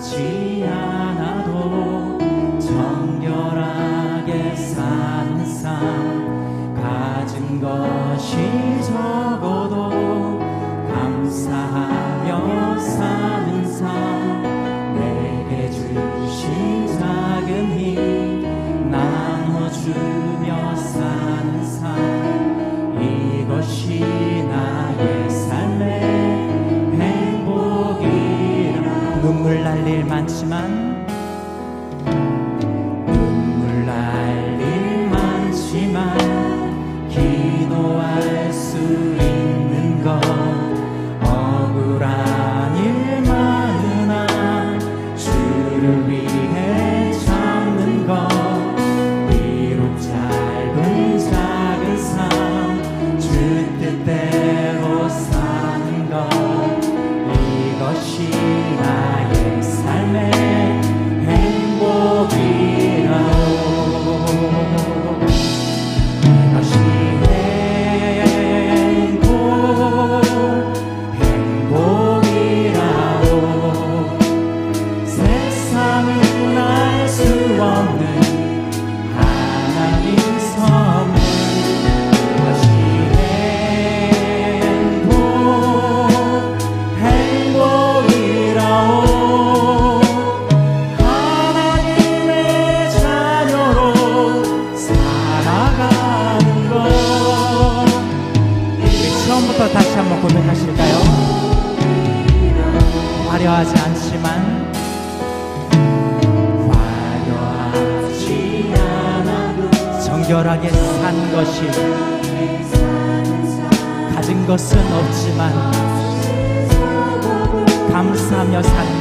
두려워하지 않아도 정결하게 사는 삶 가진 것이 날일 많지만 것은 없지만 감사하며 사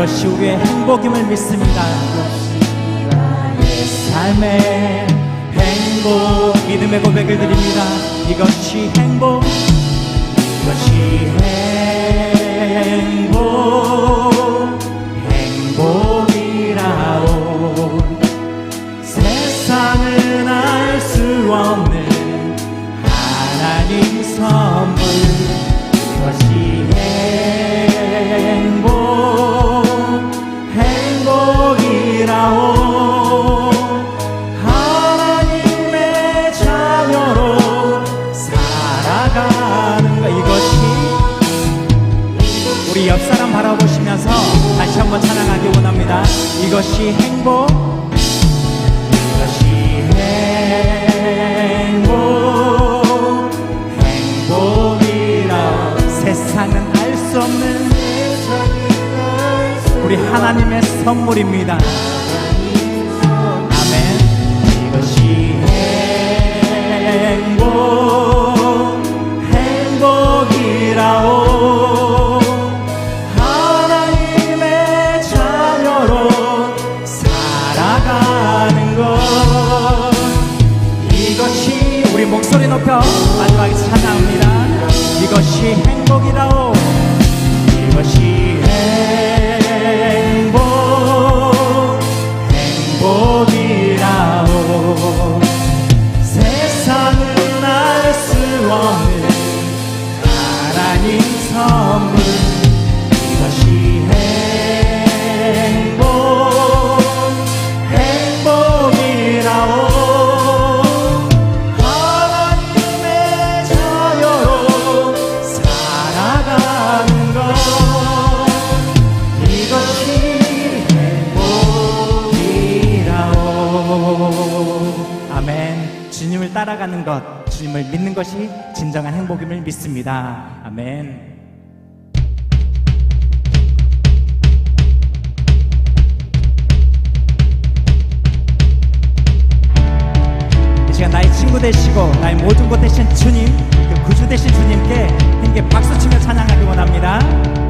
사- 이것이 우리의 행복임을 믿습니다. 내 삶의 행복 믿음의 고백을 드립니다. 이것이 행복 이것이 행복 행복이라오. 세상은 알 수 없는 하나님 선물 세상은 알 수 없는 우리 하나님의 선물입니다. 아멘. 이것이 행복, 행복이라오. 하나님의 자녀로 살아가는 것 이것이 우리 목소리 높여 따라가는 것, 주님을 믿는 것이 진정한 행복임을 믿습니다. 아멘. 이 시간 나의 친구 되시고 나의 모든 것 되신 주님, 그 구주 되신 주님께 함께 박수치며 찬양하기 원합니다.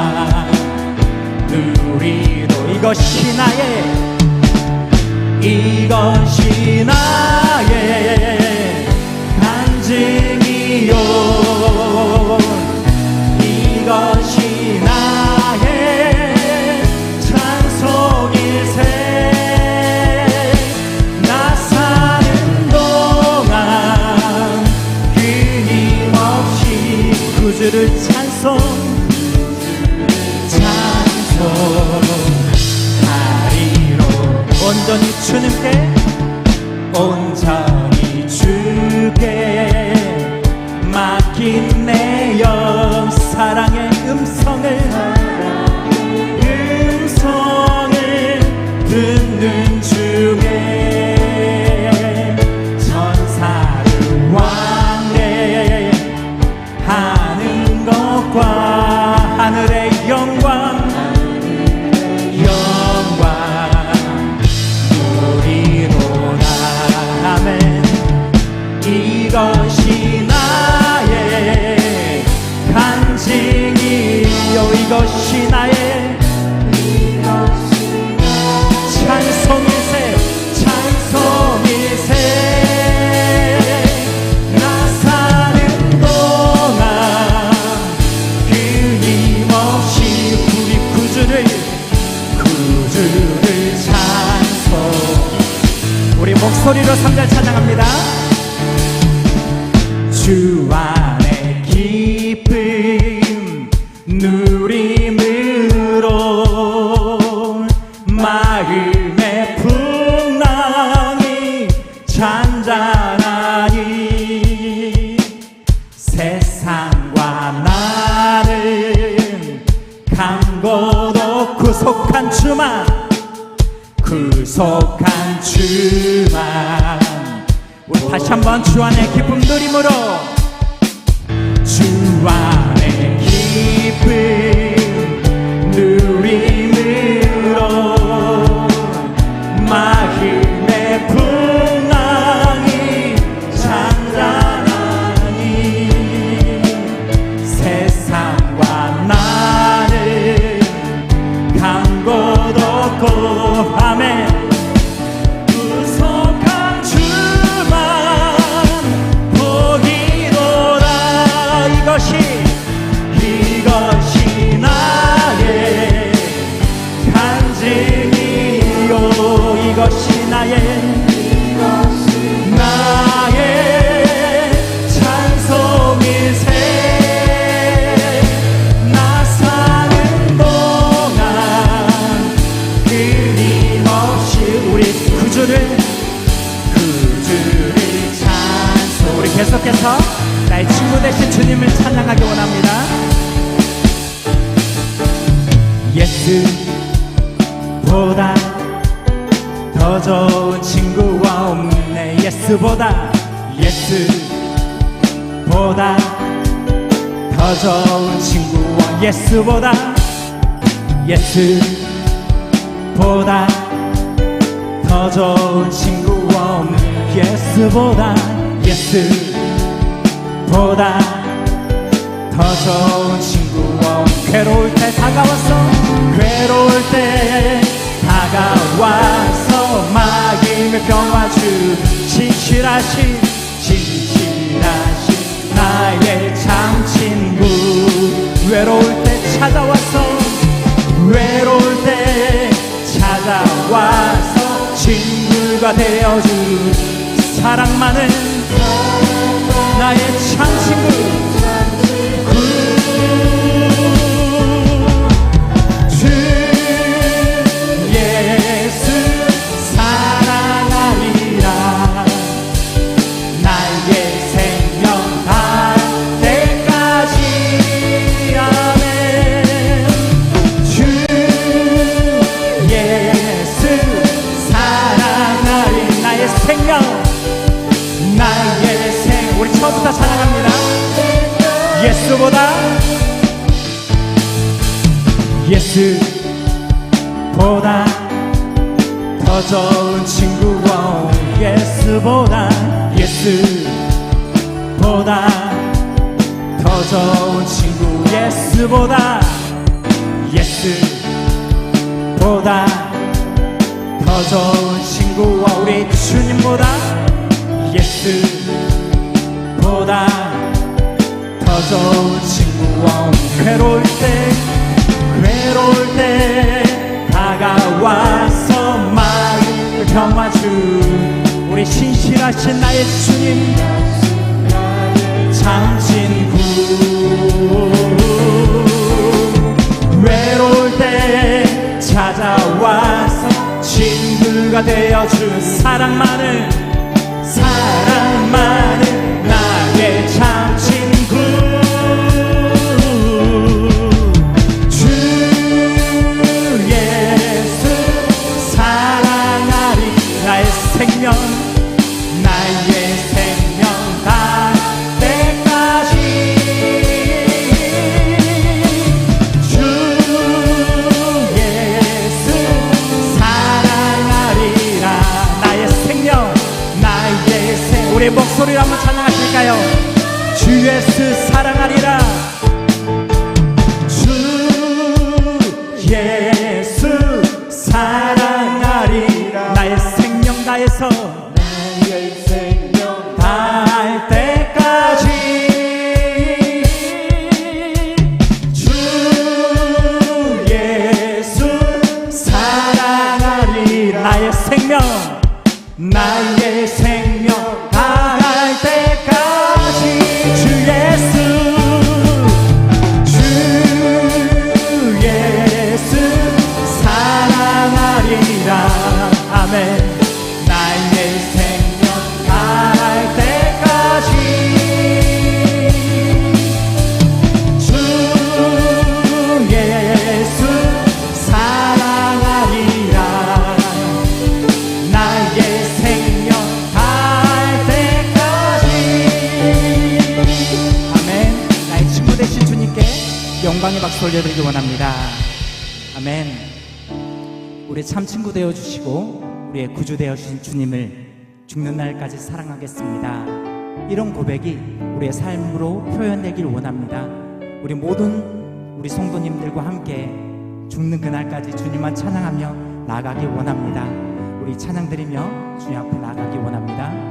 이것이 나의 이것이 나의 간증이요. 이것이 나의 찬송일세 나 사는 동안 끊임없이 구주를 주님께 온전 소리로 삼절 찬양합니다. 주안 구속한 주만. 우리 다시 한번 주 안에 기쁨 누림으로 주 안에 기쁨 누림으로 마음의 풍 계속해서 나의 친구 되신 주님을 찬양하기 원합니다. 예수보다 더 좋은 친구와 없네. 예수보다 예수보다 더 좋은 친구와 예수보다 예수보다 더 좋은 친구와 없네. 예수보다 예수 보다 더 좋은 없네 괴로울 때 다가와서 괴로울 때 다가와서 마음을 평화 주 진실하신 진실하신 나의 참 친구. 외로울 때 찾아와서 외로울 때 찾아와서 친구가 되어준 사랑 많은 나의 참친 예수보다 예수보다 더 좋은 친구와 예수보다 예수보다 더 좋은 친구 예수보다 예수보다 더 좋은 친구와 우리 주님보다 예수보다 더 좋은 친구와 괴로울 때 괴로울 때 다가와서 마음을 평화주. 우리 신실하신 나의 주님 참 친구. 외로울 때 찾아와서 친구가 되어준 사랑 많은 예수 사랑하리라. 나의 생명 다해서 올려드리기 원합니다 아멘 우리 참 친구 되어 주시고 우리의 구주 되어 주신 주님을 죽는 날까지 사랑하겠습니다. 이런 고백이 우리의 삶으로 표현되길 원합니다. 우리 모든 우리 성도님들과 함께 죽는 그날까지 주님만 찬양하며 나가기 원합니다. 우리 찬양 드리며 주님 앞에 나가기 원합니다.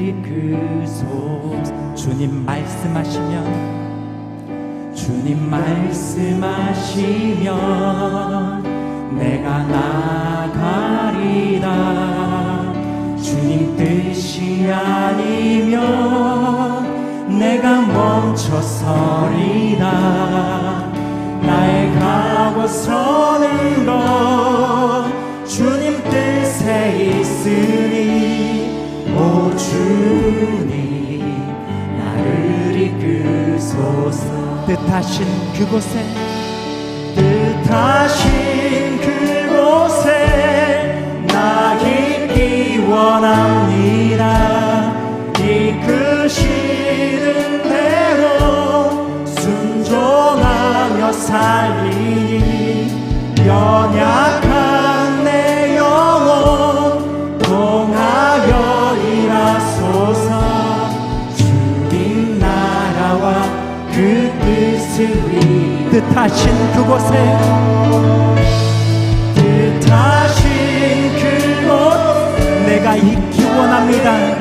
이끄소서 주님 말씀하시면 주님 말씀하시면 내가 나가리다 주님 뜻이 아니면 내가 멈춰서리다 나의 가고 서는 것 뜻하신 그곳에 뜻하신 그곳에 나 깊이 원합니다 이끄시는 대로 순종하며 살리 뜻하신 그곳에 뜻하신 그곳 내가 있기 원합니다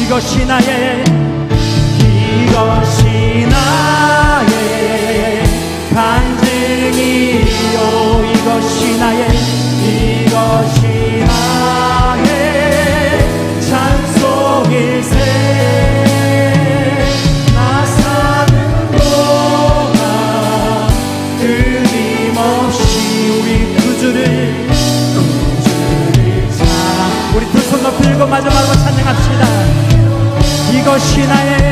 이것이 나의 이것이 나의 간증이요. 이것이 나의 것이 나의